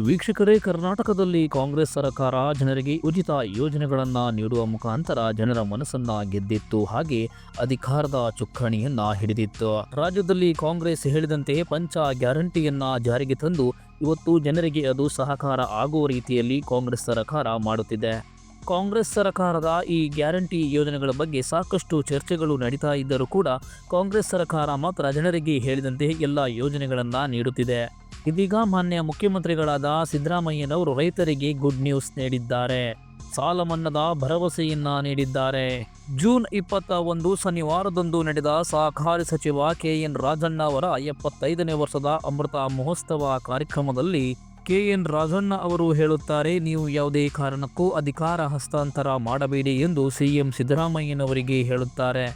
ವೀಕ್ಷಕರೇ, ಕರ್ನಾಟಕದಲ್ಲಿ ಕಾಂಗ್ರೆಸ್ ಸರ್ಕಾರ ಜನರಿಗೆ ಉಚಿತ ಯೋಜನೆಗಳನ್ನು ನೀಡುವ ಮುಖಾಂತರ ಜನರ ಮನಸ್ಸನ್ನ ಗೆದ್ದಿತ್ತು. ಹಾಗೆ ಅಧಿಕಾರದ ಚುಕ್ಕಾಣಿಯನ್ನ ಹಿಡಿದಿತ್ತು. ರಾಜ್ಯದಲ್ಲಿ ಕಾಂಗ್ರೆಸ್ ಹೇಳಿದಂತೆ ಪಂಚ ಗ್ಯಾರಂಟಿಯನ್ನ ಜಾರಿಗೆ ತಂದು ಇವತ್ತು ಜನರಿಗೆ ಅದು ಸಹಕಾರ ಆಗುವ ರೀತಿಯಲ್ಲಿ ಕಾಂಗ್ರೆಸ್ ಸರ್ಕಾರ ಮಾಡುತ್ತಿದೆ. ಕಾಂಗ್ರೆಸ್ ಸರ್ಕಾರದ ಈ ಗ್ಯಾರಂಟಿ ಯೋಜನೆಗಳ ಬಗ್ಗೆ ಸಾಕಷ್ಟು ಚರ್ಚೆಗಳು ನಡೀತಾ ಇದ್ದರೂ ಕೂಡ ಕಾಂಗ್ರೆಸ್ ಸರ್ಕಾರ ಮಾತ್ರ ಜನರಿಗೆ ಹೇಳಿದಂತೆ ಎಲ್ಲ ಯೋಜನೆಗಳನ್ನು ನೀಡುತ್ತಿದೆ. ಇದೀಗ ಮಾನ್ಯ ಮುಖ್ಯಮಂತ್ರಿಗಳಾದ ಸಿದ್ದರಾಮಯ್ಯನವರು ರೈತರಿಗೆ ಗುಡ್ ನ್ಯೂಸ್ ನೀಡಿದ್ದಾರೆ. ಸಾಲ ಮನ್ನದ ಭರವಸೆಯನ್ನ ನೀಡಿದ್ದಾರೆ. ಜೂನ್ ಇಪ್ಪತ್ತ ಒಂದು ಶನಿವಾರದಂದು ನಡೆದ ಸಹಕಾರಿ ಸಚಿವ ಕೆ ಎನ್ ರಾಜಣ್ಣ ಅವರ ಎಪ್ಪತ್ತೈದನೇ ವರ್ಷದ ಅಮೃತ ಮಹೋತ್ಸವ ಕಾರ್ಯಕ್ರಮದಲ್ಲಿ ಕೆ ಎನ್ ರಾಜಣ್ಣ ಅವರು ಹೇಳುತ್ತಾರೆ, ನೀವು ಯಾವುದೇ ಕಾರಣಕ್ಕೂ ಅಧಿಕಾರ ಹಸ್ತಾಂತರ ಮಾಡಬೇಡಿ ಎಂದು ಸಿಎಂ ಸಿದ್ದರಾಮಯ್ಯನವರಿಗೆ ಹೇಳುತ್ತಾರೆ.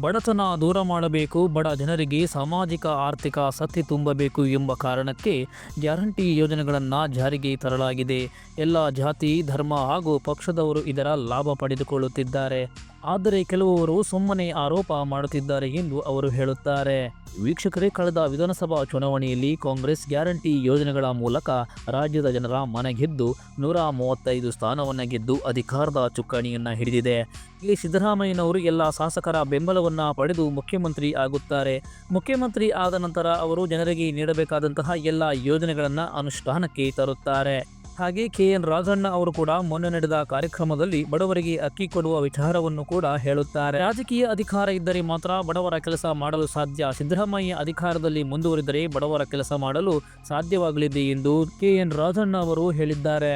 ಬಡತನ ದೂರ ಮಾಡಬೇಕು, ಬಡ ಜನರಿಗೆ ಸಾಮಾಜಿಕ ಆರ್ಥಿಕ ಸತ್ತಿ ತುಂಬಬೇಕು ಎಂಬ ಕಾರಣಕ್ಕೆ ಗ್ಯಾರಂಟಿ ಯೋಜನೆಗಳನ್ನು ಜಾರಿಗೆ ತರಲಾಗಿದೆ. ಎಲ್ಲ ಜಾತಿ, ಧರ್ಮ ಹಾಗೂ ಪಕ್ಷದವರು ಇದರ ಲಾಭ ಪಡೆದುಕೊಳ್ಳುತ್ತಿದ್ದಾರೆ. ಆದರೆ ಕೆಲವರು ಸುಮ್ಮನೆ ಆರೋಪ ಮಾಡುತ್ತಿದ್ದಾರೆ ಎಂದು ಅವರು ಹೇಳುತ್ತಾರೆ. ವೀಕ್ಷಕರೇ, ಕಳೆದ ವಿಧಾನಸಭಾ ಚುನಾವಣೆಯಲ್ಲಿ ಕಾಂಗ್ರೆಸ್ ಗ್ಯಾರಂಟಿ ಯೋಜನೆಗಳ ಮೂಲಕ ರಾಜ್ಯದ ಜನರ ಮನ ಗೆದ್ದು ನೂರ ಮೂವತ್ತೈದು ಸ್ಥಾನವನ್ನು ಗೆದ್ದು ಅಧಿಕಾರದ ಚುಕ್ಕಾಣಿಯನ್ನು ಹಿಡಿದಿದೆ. ಇಲ್ಲಿ ಸಿದ್ದರಾಮಯ್ಯನವರು ಎಲ್ಲ ಶಾಸಕರ ಬೆಂಬಲವನ್ನು ಪಡೆದು ಮುಖ್ಯಮಂತ್ರಿ ಆಗುತ್ತಾರೆ. ಮುಖ್ಯಮಂತ್ರಿ ಆದ ನಂತರ ಅವರು ಜನರಿಗೆ ನೀಡಬೇಕಾದಂತಹ ಎಲ್ಲ ಯೋಜನೆಗಳನ್ನು ಅನುಷ್ಠಾನಕ್ಕೆ ತರುತ್ತಾರೆ. ಹಾಗೆ ಕೆ ಎನ್ ರಾಜಣ್ಣ ಅವರು ಕೂಡ ಮೊನ್ನೆ ನಡೆದ ಕಾರ್ಯಕ್ರಮದಲ್ಲಿ ಬಡವರಿಗೆ ಅಕ್ಕಿ ಕೊಡುವ ವಿಚಾರವನ್ನು ಕೂಡ ಹೇಳುತ್ತಾರೆ. ರಾಜಕೀಯ ಅಧಿಕಾರ ಇದ್ದರೆ ಮಾತ್ರ ಬಡವರ ಕೆಲಸ ಮಾಡಲು ಸಾಧ್ಯ. ಸಿದ್ದರಾಮಯ್ಯ ಅಧಿಕಾರದಲ್ಲಿ ಮುಂದುವರಿದರೆ ಬಡವರ ಕೆಲಸ ಮಾಡಲು ಸಾಧ್ಯವಾಗಲಿದೆ ಎಂದು ಕೆ ಎನ್ ರಾಜಣ್ಣ ಅವರು ಹೇಳಿದ್ದಾರೆ.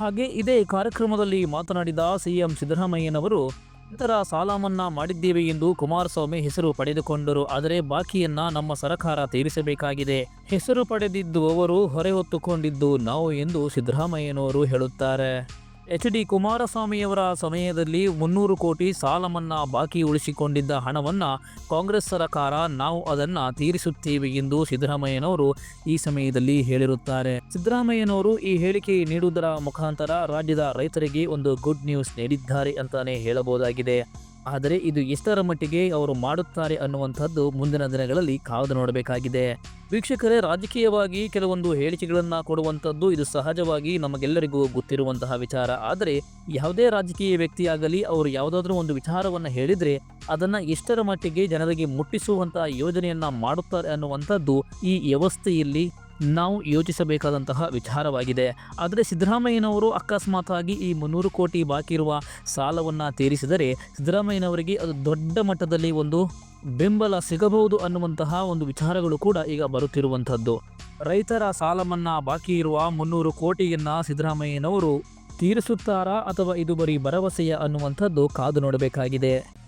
ಹಾಗೆ ಇದೇ ಕಾರ್ಯಕ್ರಮದಲ್ಲಿ ಮಾತನಾಡಿದ ಸಿಎಂ ಸಿದ್ದರಾಮಯ್ಯನವರು ನಂತರ ಸಾಲ ಮನ್ನಾ ಮಾಡಿದ್ದೇವೆ ಎಂದು ಕುಮಾರಸ್ವಾಮಿ ಹೆಸರು ಪಡೆದುಕೊಂಡರು. ಆದರೆ ಬಾಕಿಯನ್ನ ನಮ್ಮ ಸರ್ಕಾರ ತೀರಿಸಬೇಕಾಗಿದೆ. ಹೆಸರು ಪಡೆದಿದ್ದು ಅವರು ಹೊರೆ ಹೊತ್ತುಕೊಂಡಿದ್ದು ನಾವು ಎಂದು ಸಿದ್ದರಾಮಯ್ಯನವರು ಹೇಳುತ್ತಾರೆ. ಎಚ್ ಡಿ ಕುಮಾರಸ್ವಾಮಿಯವರ ಸಮಯದಲ್ಲಿ ಮುನ್ನೂರು ಕೋಟಿ ಸಾಲ ಮನ್ನಾ ಬಾಕಿ ಉಳಿಸಿಕೊಂಡಿದ್ದ ಹಣವನ್ನು ಕಾಂಗ್ರೆಸ್ ಸರ್ಕಾರ ನಾವು ಅದನ್ನು ತೀರಿಸುತ್ತೇವೆ ಎಂದು ಸಿದ್ದರಾಮಯ್ಯನವರು ಈ ಸಮಯದಲ್ಲಿ ಹೇಳಿರುತ್ತಾರೆ. ಸಿದ್ದರಾಮಯ್ಯನವರು ಈ ಹೇಳಿಕೆ ನೀಡುವುದರ ಮುಖಾಂತರ ರಾಜ್ಯದ ರೈತರಿಗೆ ಒಂದು ಗುಡ್ ನ್ಯೂಸ್ ನೀಡಿದ್ದಾರೆ ಅಂತಾನೆ ಹೇಳಬಹುದಾಗಿದೆ. ಆದರೆ ಇದು ಎಷ್ಟರ ಮಟ್ಟಿಗೆ ಅವರು ಮಾಡುತ್ತಾರೆ ಅನ್ನುವಂಥದ್ದು ಮುಂದಿನ ದಿನಗಳಲ್ಲಿ ಕಾದು ನೋಡಬೇಕಾಗಿದೆ. ವೀಕ್ಷಕರೇ, ರಾಜಕೀಯವಾಗಿ ಕೆಲವೊಂದು ಹೇಳಿಕೆಗಳನ್ನು ಕೊಡುವಂಥದ್ದು ಇದು ಸಹಜವಾಗಿ ನಮಗೆಲ್ಲರಿಗೂ ಗೊತ್ತಿರುವಂತಹ ವಿಚಾರ. ಆದರೆ ಯಾವುದೇ ರಾಜಕೀಯ ವ್ಯಕ್ತಿಯಾಗಲಿ, ಅವರು ಯಾವುದಾದ್ರೂ ಒಂದು ವಿಚಾರವನ್ನು ಹೇಳಿದರೆ ಅದನ್ನು ಎಷ್ಟರ ಮಟ್ಟಿಗೆ ಜನರಿಗೆ ಮುಟ್ಟಿಸುವಂತಹ ಯೋಜನೆಯನ್ನು ಮಾಡುತ್ತಾರೆ ಅನ್ನುವಂಥದ್ದು ಈ ವ್ಯವಸ್ಥೆಯಲ್ಲಿ ನಾವು ಯೋಚಿಸಬೇಕಾದಂತಹ ವಿಚಾರವಾಗಿದೆ. ಆದರೆ ಸಿದ್ದರಾಮಯ್ಯನವರು ಅಕಸ್ಮಾತಾಗಿ ಈ ಮುನ್ನೂರು ಕೋಟಿ ಬಾಕಿ ಇರುವ ಸಾಲವನ್ನು ತೀರಿಸಿದರೆ ಸಿದ್ದರಾಮಯ್ಯನವರಿಗೆ ಅದು ದೊಡ್ಡ ಮಟ್ಟದಲ್ಲಿ ಒಂದು ಬೆಂಬಲ ಸಿಗಬಹುದು ಅನ್ನುವಂತಹ ಒಂದು ವಿಚಾರಗಳು ಕೂಡ ಈಗ ಬರುತ್ತಿರುವಂಥದ್ದು. ರೈತರ ಸಾಲ ಮನ್ನಾ ಬಾಕಿ ಇರುವ ಮುನ್ನೂರು ಕೋಟಿಯನ್ನು ಸಿದ್ದರಾಮಯ್ಯನವರು ತೀರಿಸುತ್ತಾರಾ ಅಥವಾ ಇದು ಬರೀ ಭರವಸೆಯ ಅನ್ನುವಂಥದ್ದು ಕಾದು ನೋಡಬೇಕಾಗಿದೆ.